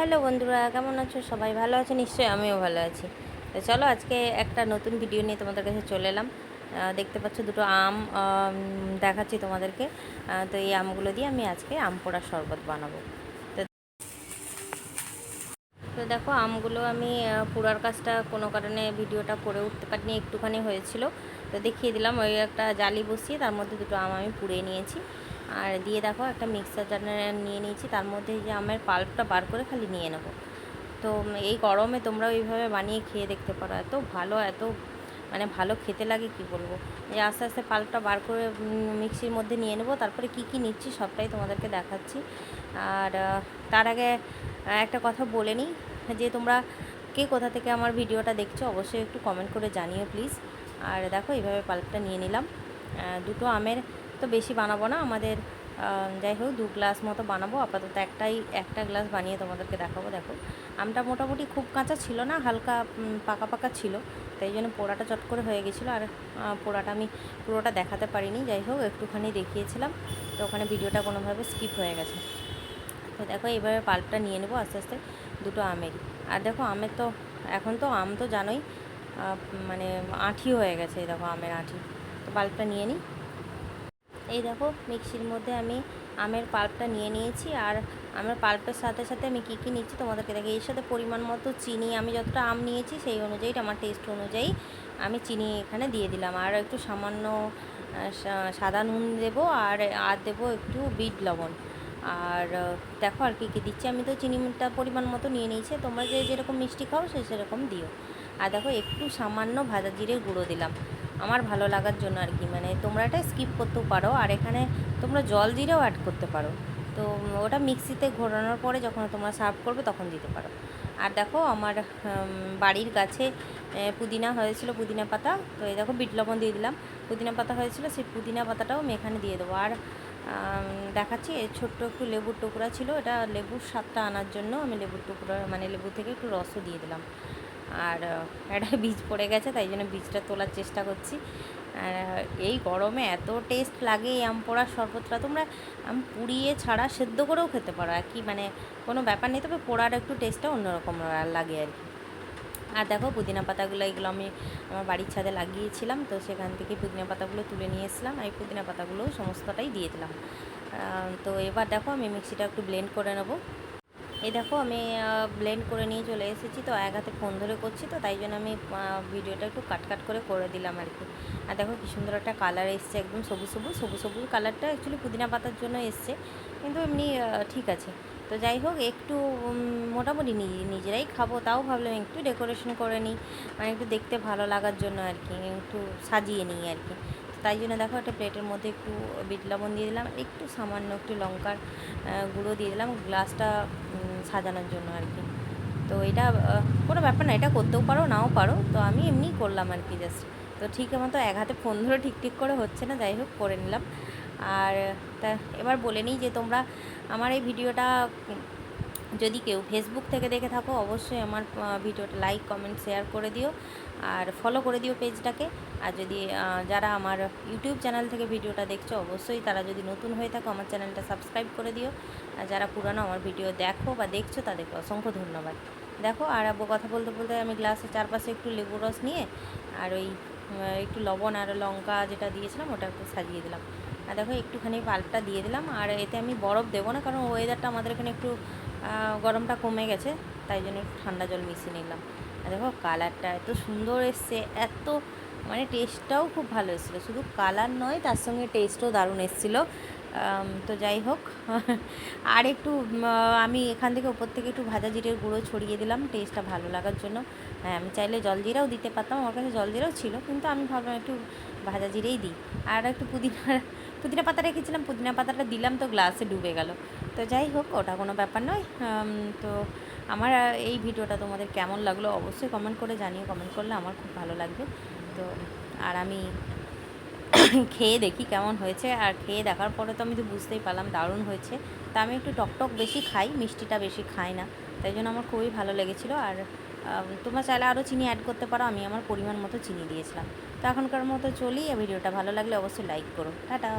Hello বন্ধুরা, কেমন আছো? সবাই ভালো আছে? নিশ্চয়ই আমিও ভালো আছি। তো চলো আজকে একটা নতুন ভিডিও নিয়ে তোমাদের কাছে চলে এলাম। দেখতে পাচ্ছ দুটো আম দেখাচ্ছি তোমাদেরকে। তো এই আমগুলো দিয়ে আমি আজকে আম পোড়ার শরবত বানাবো। তো দেখো, আমগুলো আমি পুরার কাজটা কোনো কারণে ভিডিওটা করে উঠতে পারিনি, একটুখানি হয়েছিল। তো দেখিয়ে দিলাম, ওই একটা জালি বসিয়ে তার মধ্যে দুটো আম আমি পুড়ে নিয়েছি। আর দিয়ে দেখো একটা মিক্সার জারে নিয়ে নিয়েছি, তার মধ্যে যে আমের পাল্পটা বার করে খালি নিয়ে নেব। তো এই গরমে তোমরাও এইভাবে বানিয়ে খেয়ে দেখতে পারো, এত ভালো, এত মানে ভালো খেতে লাগে কি বলব? যে আস্তে আস্তে পাল্পটা বার করে মিক্সির মধ্যে নিয়ে নেব, তারপরে কি কি নিচ্ছি সবটাই তোমাদেরকে দেখাচ্ছি। আর তার আগে একটা কথা বলে নিই, যে তোমরা কে কোথা থেকে আমার ভিডিওটা দেখছ অবশ্যই একটু কমেন্ট করে জানিও প্লিজ আর দেখো এইভাবে পাল্পটা নিয়ে নিলাম। দুটো আমের তো বেশি বানাবো না। আমাদের যাই হোক, দু গ্লাস মতো বানাবো। আপাতত একটাই, একটা গ্লাস বানিয়ে তোমাদেরকে দেখাবো, দেখো। আমটা মোটামুটি খুব কাঁচা ছিল না, হালকা পাকা পাকা ছিল। তাই জন্য পোড়াটা চট করে হয়ে গেছিল। আর পোড়াটা আমি পুরোটা দেখাতে পারিনি। যাই হোক, একটুখানি দেখিয়েছিলাম। তো ওখানে ভিডিওটা কোনোভাবে স্কিপ হয়ে গেছে। তো দেখো, এইভাবে পাল্পটা নিয়ে নেব আস্তে আস্তে দুটো আমেরই আর দেখো, আমের তো, এখন তো আম তো জানোই মানে আঁঠি হয়ে গেছে দেখো, আমের আঁঠি। তো পাল্পটা নিয়ে নিই। এই দেখো, মিক্সির মধ্যে আমি আমের পাল্পটা নিয়ে নিয়েছি আর আমের পাল্পের সাথে সাথে আমি কী কী নিচ্ছি তোমাদেরকে দেখি এর সাথে পরিমাণ মতো চিনি, আমি যতটা আম নিয়েছি সেই অনুযায়ী, আমার টেস্ট অনুযায়ী আমি চিনি এখানে দিয়ে দিলাম। আর একটু সামান্য সাদা নুন দেবো আর আর দেবো একটু বিট লবণ। আর দেখো আর কী কী দিচ্ছি। আমি তো চিনিটা পরিমাণ মতো নিয়ে নিয়েছি, তোমরা যে যেরকম মিষ্টি খাও সে সেরকম দিও। আর দেখো একটু সামান্য ভাজা জিরে গুঁড়ো দিলাম। আমার ভালো লাগার জন্য আর কি। মানে তোমরা এটা স্কিপ করতেও পারো আর এখানে তোমরা জল জিরেও অ্যাড করতে পারো। তো ওটা মিক্সিতে ঘোরানোর পরে যখন তোমরা সার্ভ করবে তখন দিতে পারো। আর দেখো আমার বাড়ির গাছে পুদিনা হয়েছিল, পুদিনা পাতা। তো এই দেখো বিট লবণ দিয়ে দিলাম। পুদিনা পাতা হয়েছিল, সেই পুদিনা পাতাটাও আমি এখানে দিয়ে দেবো। আর দেখাচ্ছি ছোট্ট একটু লেবুর টুকরা ছিল। এটা লেবুর স্বাদটা আনার জন্য আমি লেবুর টুকরা মানে লেবু থেকে একটু রসও দিয়ে দিলাম। আর একটা বীজ পড়ে গেছে, তাই জন্য বীজটা তোলার চেষ্টা করছি। আর এই গরমে এত টেস্ট লাগে এই আম পোড়ার শরবতটা। তোমরা আম পুড়িয়ে ছাড়া সেদ্ধ করেও খেতে পারো। একই মানে কোনো ব্যাপার নেই, তবে পোড়ার একটু টেস্টটা অন্যরকম লাগে আর কি। আর দেখো পুদিনা পাতাগুলো, এগুলো আমি আমার বাড়ির ছাদে লাগিয়েছিলাম, তো সেখান থেকে পুদিনা পাতাগুলো তুলে নিয়ে এসলাম এই পুদিনা পাতাগুলো সমস্তটাই দিয়ে দিলাম। তো এবার দেখো আমি মিক্সিটা একটু ব্লেন্ড করে নেব। এই দেখো আমি ব্লেন্ড করে নিয়ে চলে এসেছি তো, এক হাতে ফোন ধরে করছি তো, তাই জন্য আমি ভিডিওটা একটু কাট কাট করে করে দিলাম আর কি। আর দেখো কি সুন্দর একটা কালার এসছে, একদম সবুজ সবুজ সবুজ সবুজ কালারটা অ্যাকচুয়ালি পুদিনা পাতার জন্য এসছে, কিন্তু এমনি ঠিক আছে। তো যাই হোক, একটু মোটামুটি নিজে নিজেরাই খাব, তাও ভাবলাম একটু ডেকোরেশন করে নিই মানে একটু দেখতে ভালো লাগার জন্য আর কি, একটু সাজিয়ে নিই আর কি। তাই জন্য দেখো একটা প্লেটের মধ্যে একটু বিট লবণ দিয়ে দিলাম একটু সামান্য একটু লঙ্কার গুঁড়ো দিয়ে দিলাম গ্লাসটা সাজানোর জন্য আর কি। তো এটা কোনো ব্যাপার না, এটা করতেও পারো, নাও পারো। তো আমি এমনি করলাম আর কি জাস্ট তো ঠিক মতো এক হাতে ফোন ধরে ঠিক ঠিক করে হচ্ছে না, যাই হোক, করে নিলাম। আর তা এবার বলে নিই যে তোমরা আমার এই ভিডিওটা যদি কেউ ফেসবুক থেকে দেখে থাকো, অবশ্যই আমার ভিডিওটা লাইক কমেন্ট শেয়ার করে দিও আর ফলো করে দিও পেজটাকে আর যদি যারা আমার ইউটিউব চ্যানেল থেকে ভিডিওটা দেখছ, অবশ্যই তারা যদি নতুন হয়ে থাকো, আমার চ্যানেলটা সাবস্ক্রাইব করে দিও। আর যারা পুরানো আমার ভিডিও দেখো বা দেখছ, তাদেরকে অসংখ্য ধন্যবাদ। দেখো, আর কথা বলতে বলতে আমি গ্লাসের চারপাশে একটু লেবু রস নিয়ে আর ওই একটু লবণ আর লঙ্কা যেটা দিয়েছিলাম, ওটা একটু সাজিয়ে দিলাম। আর দেখো, একটুখানি পাল্পটা দিয়ে দিলাম। আর এতে আমি বরফ দেবো না, কারণ ওয়েদারটা আমাদের এখানে একটু গরমটা কমে গেছে, তাই জন্য একটু ঠান্ডা জল মিশিয়ে নিলাম। আর দেখো, কালারটা এত সুন্দর এসছে, এত মানে টেস্টটাও খুব ভালো এসেছিল। শুধু কালার নয়, তার সঙ্গে টেস্টও দারুণ এসেছিল। তো যাই হোক, আর একটু আমি এখান থেকে উপর থেকে একটু ভাজা জিরের গুঁড়ো ছড়িয়ে দিলাম টেস্টটা ভালো লাগার জন্য। হ্যাঁ আমি চাইলে জলজিরাও দিতে পারতাম, আমার কাছে জলজিরাও ছিল, কিন্তু আমি ভাবলাম একটু ভাজা জিরেই দিই। আর একটু পুদিনা পুদিনা পাতা রেখেছিলাম, পুদিনা পাতাটা দিলাম তো গ্লাসে ডুবে গেল। তো যাই হোক, ওটা কোনো ব্যাপার নয়। তো আমার এই ভিডিওটা তোমাদের কেমন লাগল অবশ্যই কমেন্ট করে জানিও। কমেন্ট করলে আমার খুব ভালো লাগবে। তো আর আমি খেয়ে দেখি কেমন হয়েছে। আর খেয়ে দেখার পরে তো আমি তো বুঝতেই পারলাম দারুণ হয়েছে। তা আমি একটু টকটক বেশি খাই, মিষ্টিটা বেশি খাই না। তাই জন্য আমার খুবই ভালো লেগেছিলো। আর তোমরা চাইলে আরও চিনি অ্যাড করতে পারো। আমি আমার পরিমাণ মতো চিনি দিয়েছিলাম। তো এখনকার মতো চলি। ভিডিওটা ভালো লাগলে অবশ্যই লাইক করো। টাটা।